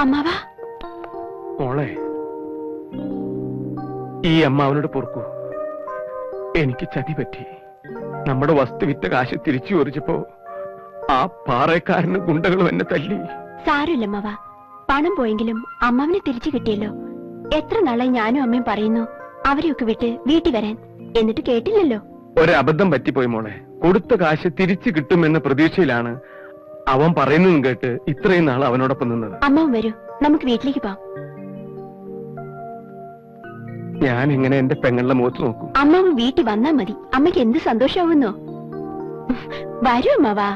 അമ്മാവാ? മോളെ ഈ അമ്മാവനോട് പൊറുക്കൂ. എനിക്ക് ചതി പറ്റി. നമ്മുടെ വസ്തുവിറ്റ കാശ് തിരിച്ചു ഓറിച്ചപ്പോ ആ പാറക്കാരന് ഗുണ്ടകളും എന്നെ തല്ലി. സാരമില്ല അമ്മാവ. പണം പോയെങ്കിലും അമ്മാവിനെ തിരിച്ചു കിട്ടിയല്ലോ. എത്ര നാളായി ഞാനും അമ്മയും പറയുന്നു അവരെയൊക്കെ വിട്ട് വീട്ടിൽ വരാൻ. എന്നിട്ട് കേട്ടില്ലല്ലോ. ഒരബദ്ധം പറ്റിപ്പോയി മോളെ. കൊടുത്ത കാശ് തിരിച്ചു കിട്ടുമെന്ന പ്രതീക്ഷയിലാണ് അവൻ പറയുന്നതും കേട്ട് ഇത്രയും നാൾ അവനോടൊപ്പം നിന്നത്. അമ്മാവൻ വരൂ. നമുക്ക് വീട്ടിലേക്ക് പോവാം ഞാൻ എങ്ങനെ എന്റെ പെങ്ങളുടെ മുഖത്ത് നോക്കും? അമ്മാവൻ വീട്ടിൽ വന്നാ മതി. അമ്മയ്ക്ക് എന്ത് സന്തോഷമാവുന്നോ വരൂ അമ്മാവാ.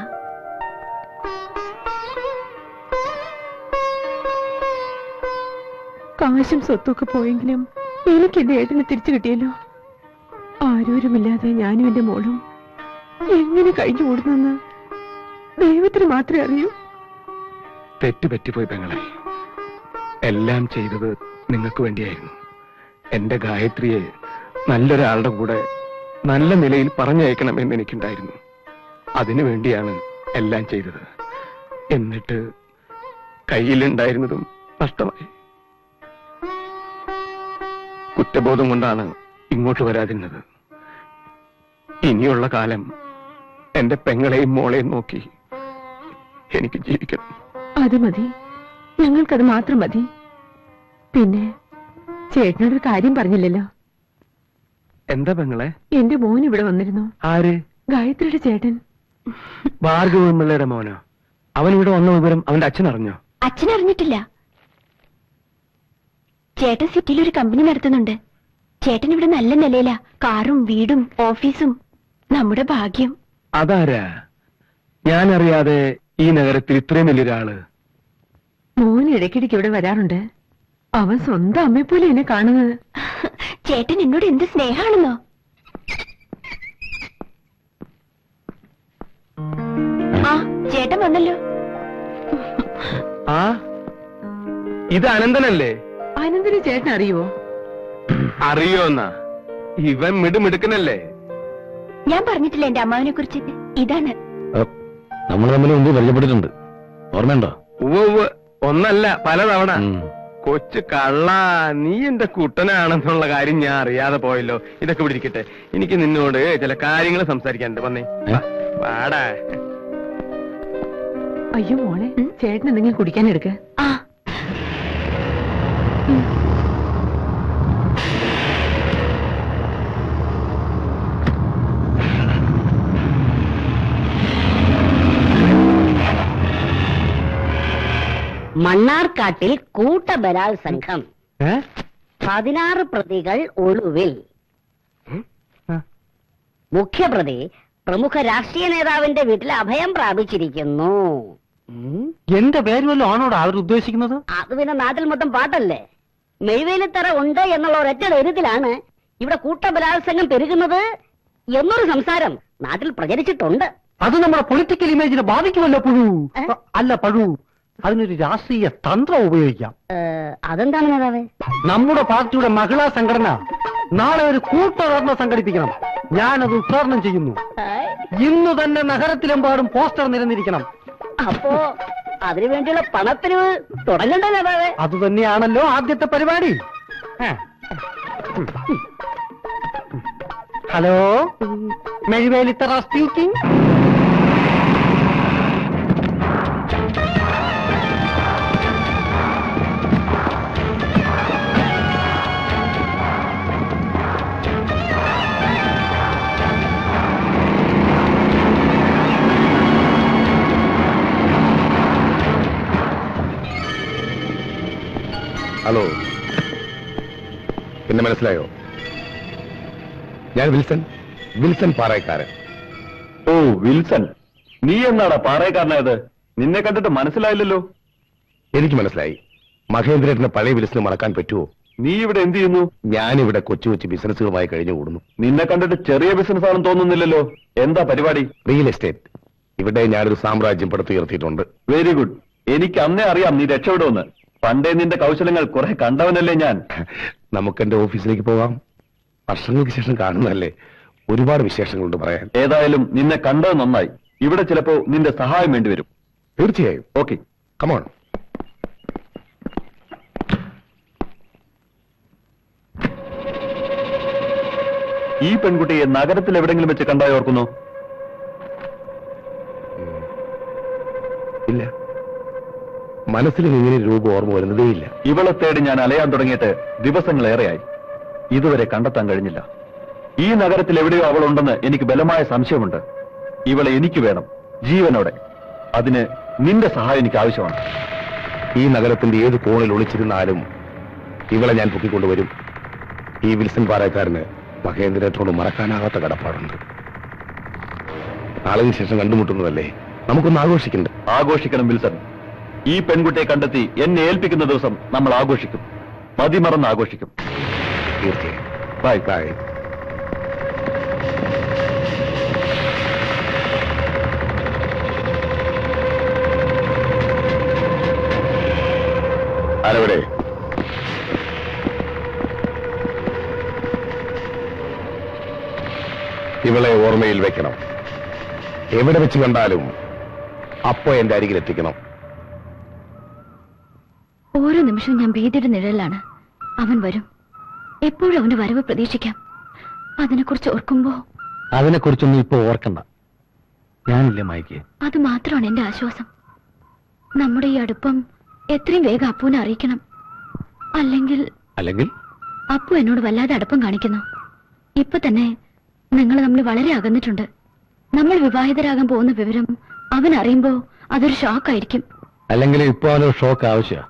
കാശും സ്വത്തൊക്കെ പോയെങ്കിലും എനിക്ക് എന്റെ ഏട്ടനെ തിരിച്ചു കിട്ടിയല്ലോ. ആരോരുമില്ലാതെ ഞാനും എന്റെ മോളും എങ്ങനെ കഴിഞ്ഞു കൂടുന്നെന്ന് ദൈവത്തിന് മാത്രമേ അറിയൂ. തെറ്റ് പറ്റിപ്പോയി പെങ്ങളെ. എല്ലാം ചെയ്തത് നിങ്ങൾക്ക് വേണ്ടിയായിരുന്നു. എന്റെ ഗായത്രിയെ നല്ലൊരാളുടെ കൂടെ നല്ല നിലയിൽ പറഞ്ഞയക്കണമെന്ന് എനിക്കുണ്ടായിരുന്നു. അതിനു വേണ്ടിയാണ് എല്ലാം ചെയ്തത്. എന്നിട്ട് കയ്യിലുണ്ടായിരുന്നതും നഷ്ടമായി. കുറ്റബോധം കൊണ്ടാണ് ഇങ്ങോട്ട് വരാതിരുന്നത്. ഇനിയുള്ള കാലം എന്റെ പെങ്ങളെയും മോളെയും നോക്കി എനിക്ക് ജീവിക്കണം. അത് മതി. ഞങ്ങൾക്കത് മാത്രം മതി. പിന്നെ ചേട്ടനോടൊരു കാര്യം പറഞ്ഞില്ലല്ലോ. എന്താ പെങ്ങളെ? എന്റെ മോൻ ഇവിടെ വന്നിരുന്നു. ആര്? ഗായത്രിയുടെ ചേട്ടൻ. ഭാർഗവപിള്ളയുടെ മോനോ? അവൻ ഇവിടെ വന്ന വിവരം അവന്റെ അച്ഛൻ അറിഞ്ഞോ? അച്ഛൻ അറിഞ്ഞിട്ടില്ല. ചേട്ടൻ സിറ്റിയിൽ ഒരു കമ്പനി നടത്തുന്നുണ്ട്. ചേട്ടൻ ഇവിടെ നല്ല നിലയിലാ. കാറും വീടും ഓഫീസും. നമ്മുടെ ഭാഗ്യം. അതാരാ? ഞാൻ അറിയാതെ ഈ നഗരത്തിൽ ഇത്രയും വലിയൊരാൾ? മോൻ ഇടയ്ക്കിടയ്ക്ക് ഇവിടെ വരാറുണ്ട്. അവൻ സ്വന്തം അമ്മയെ പോലെ എന്നെ കാണുന്നത്. ചേട്ടൻ എന്നോട് എന്ത് സ്നേഹാണെന്നോ ആ ചേട്ടൻ വന്നല്ലോ. ആ? ഇത് അനന്തനല്ലേ? അനന്തന് ചേട്ടൻ അറിയുവോ? അറിയോന്നാ ഇവൻ മിടുമിടുക്കനല്ലേ? ഞാൻ പറഞ്ഞിട്ടില്ല എന്റെ അമ്മാവിനെ കുറിച്ച് ഇതാണ്. നമ്മൾ തമ്മിൽ മുമ്പ് പരിചയപ്പെട്ടിട്ടുണ്ട്. ഓർമ്മയുണ്ടോ? ഉവ്വ് ഒന്നല്ല പലതവണ. കൊച്ചു കള്ള നീ എന്റെ കുട്ടനാണെന്നുള്ള കാര്യം ഞാൻ അറിയാതെ പോയല്ലോ. ഇതൊക്കെ ഇവിടെ എനിക്ക് നിന്നോട് ചില കാര്യങ്ങൾ സംസാരിക്കാനുണ്ട്. വന്നേ. പാടാ വാടാ. അയ്യോ മോളെ ചേട്ടൻ എന്തെങ്കിലും കുടിക്കാൻ എടുക്ക. മണ്ണാർക്കാട്ടിൽ കൂട്ടബലാത്സംഘം സംഘം. പതിനാറ് പ്രതികൾ ഒളിവിൽ മുഖ്യപ്രതി പ്രമുഖ രാഷ്ട്രീയ നേതാവിന്റെ വീട്ടിൽ അഭയം പ്രാപിച്ചിരിക്കുന്നു. എന്റെ പേര് വല്ലതും ആണോടാ അവർ ഉദ്ദേശിക്കുന്നത്? അത് പിന്നെ നാട്ടിൽ മൊത്തം പാട്ടല്ലേ? മെയ്വേലിത്തറ ഉണ്ട് എന്നുള്ള ഒരൊറ്റ ധൈര്യത്തിലാണ് ഇവിടെ കൂട്ടബലാത്സംഗം പെരുകുന്നത് എന്നൊരു സംസാരം നാട്ടിൽ പ്രചരിച്ചിട്ടുണ്ട്. അത് നമ്മുടെ പൊളിറ്റിക്കൽ ഇമേജിനെ ബാധിക്കുമല്ലോ പുഴു. അല്ല പഴു. അതിനൊരു രാഷ്ട്രീയ തന്ത്രം ഉപയോഗിക്കാം. അതെന്താണ് നേതാവേ? നമ്മുടെ പാർട്ടിയുടെ മഹിളാ സംഘടന നാളെ ഒരു കൂട്ടധർമ്മ സംഘടിപ്പിക്കണം. ഞാനത് ഉദ്ഘാടനം ചെയ്യുന്നു. ഇന്ന് തന്നെ നഗരത്തിലെമ്പാടും പോസ്റ്റർ നിരന്നിരിക്കണം. അപ്പോ അതിനു വേണ്ടിയുള്ള പണത്തിന് തുടങ്ങണ്ടേ നേതാവേ. അത് തന്നെയാണല്ലോ ആദ്യത്തെ പരിപാടി. ഹലോ? Mezhuvelithara speaking hello. പിന്നെ മനസ്സിലായോ? ഞാൻ വിൽസൺ വിൽസൺ പാറയക്കാരൻ ഓ വിൽസൺ. നീ എന്നാടാ പാറയക്കാരനായത് നിന്നെ കണ്ടിട്ട് മനസ്സിലായില്ലല്ലോ? എനിക്ക് മനസ്സിലായി. മഹേന്ദ്രേട്ടന്റെ പഴയ വിൽസന് മറക്കാൻ പറ്റുമോ നീ ഇവിടെ എന്ത് ചെയ്യുന്നു? ഞാനിവിടെ കൊച്ചു കൊച്ചു ബിസിനസ്സുകളുമായി കഴിഞ്ഞു കൂടുന്നു. നിന്നെ കണ്ടിട്ട് ചെറിയ ബിസിനസ് ആണെന്ന് തോന്നുന്നില്ലല്ലോ. എന്താ പരിപാടി? Real estate. ഇവിടെ ഞാനൊരു സാമ്രാജ്യം പടുത്തുയർത്തിയിട്ടുണ്ട്. Very good. എനിക്ക് അന്നേ അറിയാം നീ രക്ഷപ്പെടുമെന്ന്. പണ്ടേ നിന്റെ കൗശലങ്ങൾ കുറെ കണ്ടവനല്ലേ ഞാൻ? നമുക്ക് എന്റെ ഓഫീസിലേക്ക് പോവാം. വർഷങ്ങൾക്ക് ശേഷം കാണുന്നതല്ലേ? ഒരുപാട് വിശേഷങ്ങളുണ്ട് പറയാൻ. ഏതായാലും നിന്നെ കണ്ടത് നന്നായി. ഇവിടെ ചിലപ്പോ നിന്റെ സഹായം വേണ്ടിവരും തീർച്ചയായും. ഓക്കെ. കമോൺ ഈ പെൺകുട്ടിയെ നഗരത്തിൽ എവിടെങ്കിലും വെച്ച് കണ്ടായി ഓർക്കുന്നു മനസ്സിൽ ഇങ്ങനെ രൂപം ഓർമ്മ വരുന്നതേയില്ല. ഇവളെ തേടി ഞാൻ അലയാൻ തുടങ്ങിയിട്ട് ദിവസങ്ങളേറെയായി. ഇതുവരെ കണ്ടെത്താൻ കഴിഞ്ഞില്ല. ഈ നഗരത്തിൽ എവിടെയോ അവൾ ഉണ്ടെന്ന് എനിക്ക് ബലമായ സംശയമുണ്ട്. ഇവളെ എനിക്ക് വേണം ജീവനോടെ. അതിന് നിന്റെ സഹായം എനിക്ക് ആവശ്യമാണ്. ഈ നഗരത്തിന്റെ ഏത് കോണിൽ ഒളിച്ചിരുന്നാലും ഇവളെ ഞാൻ പൊക്കിക്കൊണ്ടുവരും. ഈ വിൽസൺ പാറക്കാരന് മഹേന്ദ്രനോട് മറക്കാനാകാത്ത കടപ്പാടുണ്ട്. നാളിന് ശേഷം കണ്ടുമുട്ടുന്നതല്ലേ? നമുക്കൊന്ന് ആഘോഷിക്കണ്ട? ആഘോഷിക്കണം വിൽസൺ. ഈ പെൺകുട്ടിയെ കണ്ടെത്തി എന്നെ ഏൽപ്പിക്കുന്ന ദിവസം നമ്മൾ ആഘോഷിക്കും. മതിമറന്ന് ആഘോഷിക്കും. തീർച്ചയായും. ബൈ ബൈ ആരവിടെ? ഇവളെ ഓർമ്മയിൽ വെക്കണം. എവിടെ വെച്ച് കണ്ടാലും അപ്പോ എന്റെ അരികിൽ നിമിഷവും ഞാൻ ഭീതിയുടെ നിഴലാണ് അവൻ വരും. എപ്പോഴും അവന്റെ വരവ് പ്രതീക്ഷിക്കാം. അതിനെക്കുറിച്ച് ഓർക്കുമ്പോ അതിനെക്കുറിച്ചൊന്നും ഇപ്പൊ ഓർക്കണ്ട. ഞാനില്ലേ മൈക്ക്? അത് മാത്രമാണ് എന്റെ ആശ്വാസം. നമ്മുടെ ഈ അടുപ്പം എത്രയും വേഗം അപ്പുവിനെ അറിയിക്കണം. അല്ലെങ്കിൽ അല്ലെങ്കിൽ? അപ്പു എന്നോട് വല്ലാതെ അടുപ്പം കാണിക്കുന്നു. ഇപ്പൊ തന്നെ നിങ്ങൾ നമ്മൾ വളരെ അകന്നിട്ടുണ്ട്. നമ്മൾ വിവാഹിതരാകാൻ പോകുന്ന വിവരം അവൻ അറിയുമ്പോ അതൊരു ഷോക്കായിരിക്കും അല്ലെങ്കിൽ ഇപ്പൊ അവനൊരു ഷോക്ക് ആവശ്യമാ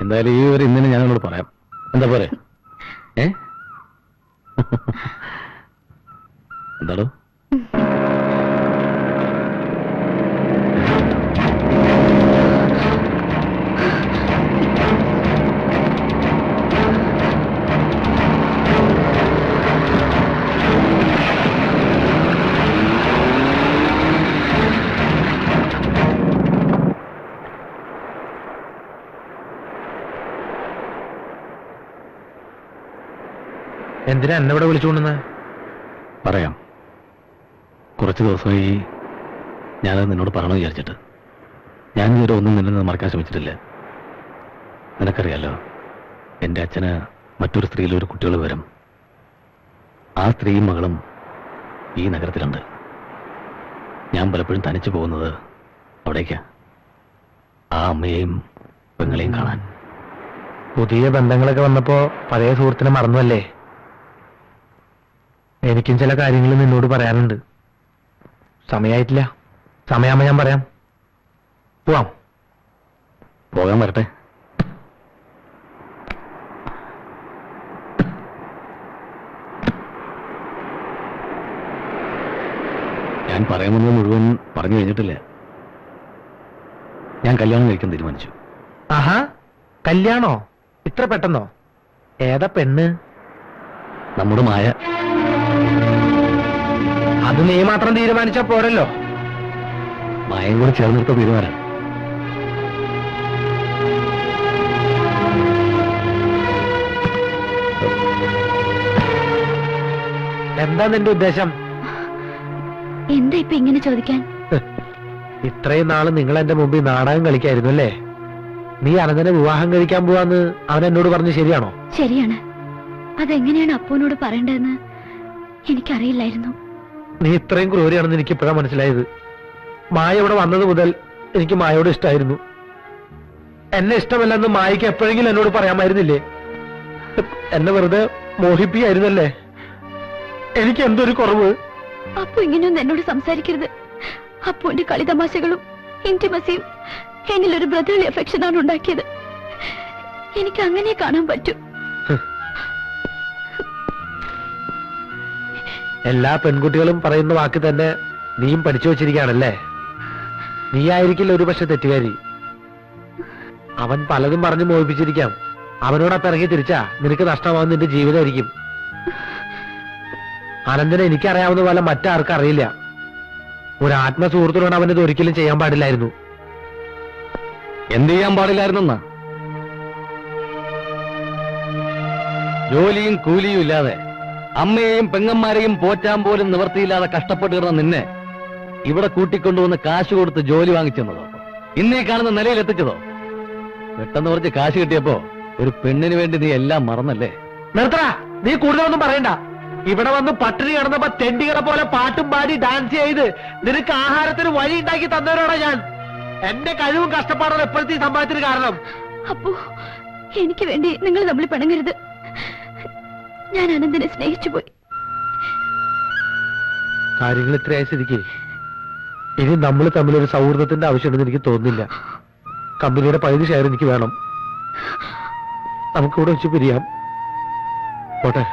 എന്തായാലും ഈ ഒരു ഇന്നലെ ഞാൻ അവനോട് പറയാം. എന്താ പോരെ? ഏ? എന്താടോ? എന്തിനാ എന്നെ ഇവിടെ വിളിച്ചുകൊണ്ടെന്ന് പറയാം. കുറച്ച് ദിവസമായി ഞാനത് നിന്നോട് പറയണമെന്ന് വിചാരിച്ചിട്ട്. ഞാൻ ഇതുവരെ ഒന്നും നിന്നെ മറക്കാൻ ശ്രമിച്ചിട്ടില്ല. നിനക്കറിയാലോ എന്റെ അച്ഛന് മറ്റൊരു സ്ത്രീയിലെ ഒരു കുട്ടികൾ വരും. ആ സ്ത്രീയും മകളും ഈ നഗരത്തിലുണ്ട്. ഞാൻ പലപ്പോഴും തനിച്ചു പോകുന്നത് അവിടേക്കാ. ആ അമ്മയെയും പെങ്ങളെയും കാണാൻ. പുതിയ ബന്ധങ്ങളൊക്കെ വന്നപ്പോ പഴയ സുഹൃത്തിനെ മറന്നുവല്ലേ? എനിക്കും ചില കാര്യങ്ങൾ നിന്നോട് പറയാനുണ്ട്. സമയായിട്ടില്ല. സമയാമ ഞാൻ പറയാം. പോവാം. പോകാൻ വരട്ടെ. ഞാൻ പറയുന്നത് മുഴുവൻ പറഞ്ഞു കഴിഞ്ഞിട്ടില്ല. ഞാൻ കല്യാണം കഴിക്കാൻ തീരുമാനിച്ചു. ആഹാ കല്യാണോ? ഇത്ര പെട്ടെന്നോ? ഏതാ പെണ്ണ്? നമ്മുടെ മായ. അത് നീ മാത്രം തീരുമാനിച്ച പോരല്ലോ. മായം കൂടെ ചേർന്നെടുത്ത തീരുമാനം. എന്താ നിന്റെ ഉദ്ദേശം? എന്താ ഇപ്പൊ ഇങ്ങനെ ചോദിക്കാൻ? ഇത്രയും നാൾ നിങ്ങൾ എന്റെ മുമ്പിൽ നാടകം കളിക്കായിരുന്നു അല്ലേ? നീ അനന്തനെ വിവാഹം കഴിക്കാൻ പോവാന്ന് അവൻ എന്നോട് പറഞ്ഞു ശരിയാണോ? ശരിയാണ്. അതെങ്ങനെയാണ് അപ്പുവിനോട് പറയേണ്ടതെന്ന് എനിക്കറിയില്ലായിരുന്നു. നീ ഇത്രയും ക്രൂരിയാണെന്ന് എനിക്ക് ഇപ്പോഴാണ് മനസ്സിലായത്. മായ ഇവിടെ വന്നത് മുതൽ എനിക്ക് മായയോട് ഇഷ്ടമായിരുന്നു എന്നെ ഇഷ്ടമല്ലെന്ന് മായയ്ക്ക് എപ്പോഴെങ്കിലും എന്നോട് പറയാമായിരുന്നില്ലേ? എന്നെ വെറുതെ മോഹിപ്പിക്കായിരുന്നല്ലേ എനിക്ക് എന്തൊരു കുറവ്? അപ്പു ഇങ്ങനെയൊന്നും എന്നോട് സംസാരിക്കരുത്. അപ്പുവിന്റെ കളിതമാശകളും ഇന്റിമസിയും എന്നിലൊരു ബ്രദർലി അഫെക്ഷനാണ് ഉണ്ടാക്കിയത്. എനിക്ക് അങ്ങനെ കാണാൻ പറ്റൂ. എല്ലാ പെൺകുട്ടികളും പറയുന്ന വാക്ക് തന്നെ നീയും പഠിച്ചു വെച്ചിരിക്കുകയാണല്ലേ? നീ ആയിരിക്കില്ല ഒരു പക്ഷെ തെറ്റുകാരി. അവൻ പലതും പറഞ്ഞു മോഹിപ്പിച്ചിരിക്കാം. അവനോടൊപ്പം ഇറങ്ങി തിരിച്ചാ നിനക്ക് നഷ്ടമാവുന്ന നിന്റെ ജീവിതമായിരിക്കും. അനന്തനെ എനിക്കറിയാവുന്ന പോലെ മറ്റാർക്കും അറിയില്ല. ഒരു ആത്മസുഹൃത്തിനോട് അവനത് ഒരിക്കലും ചെയ്യാൻ പാടില്ലായിരുന്നു. എന്ത് ചെയ്യാൻ പാടില്ലായിരുന്നെന്നാ? ജോലിയും കൂലിയും ഇല്ലാതെ അമ്മയെയും പെങ്ങന്മാരെയും പോറ്റാൻ പോലും നിവർത്തിയില്ലാതെ കഷ്ടപ്പെട്ട് കിടന്ന നിന്നെ ഇവിടെ കൂട്ടിക്കൊണ്ടുവന്ന് കാശ് കൊടുത്ത് ജോലി വാങ്ങിച്ചെന്നതോ? ഇന്നീ കാണുന്ന നിലയിൽ എത്തിച്ചതോ? പെട്ടെന്ന് കുറച്ച് കാശ് കിട്ടിയപ്പോ ഒരു പെണ്ണിന് വേണ്ടി നീ എല്ലാം മറന്നല്ലേ? നിർത്ത നീ കൂടുതലൊന്നും പറയണ്ട. ഇവിടെ വന്ന് പട്ടിണി കിടന്നപ്പോ തെണ്ടികളെ പോലെ പാട്ടും പാടി ഡാൻസ് ചെയ്ത് നിനക്ക് ആഹാരത്തിന് വഴി ഉണ്ടാക്കി തന്നവരോടാ ഞാൻ. എന്റെ കഴിവും കഷ്ടപ്പാടും എപ്പോഴത്തെ ഈ സംഭവത്തിന് കാരണം. അപ്പോ എനിക്ക് വേണ്ടി നിങ്ങൾ തമ്മിൽ പിണങ്ങരുത്. ഞാൻ അനന്തനെ സ്നേഹിച്ചു പോയി. കാര്യങ്ങൾ ഇത്രയായ സ്ഥിതിക്ക് ഇനി നമ്മൾ തമ്മിൽ ഒരു സൗഹൃദത്തിന്റെ ആവശ്യമുണ്ടെന്ന് എനിക്ക് തോന്നുന്നില്ല. കമ്പനിയുടെ പകുതി ഷെയർ എനിക്ക് വേണം. നമുക്കിവിടെ വെച്ച് പിരിയാം. പോട്ടെ.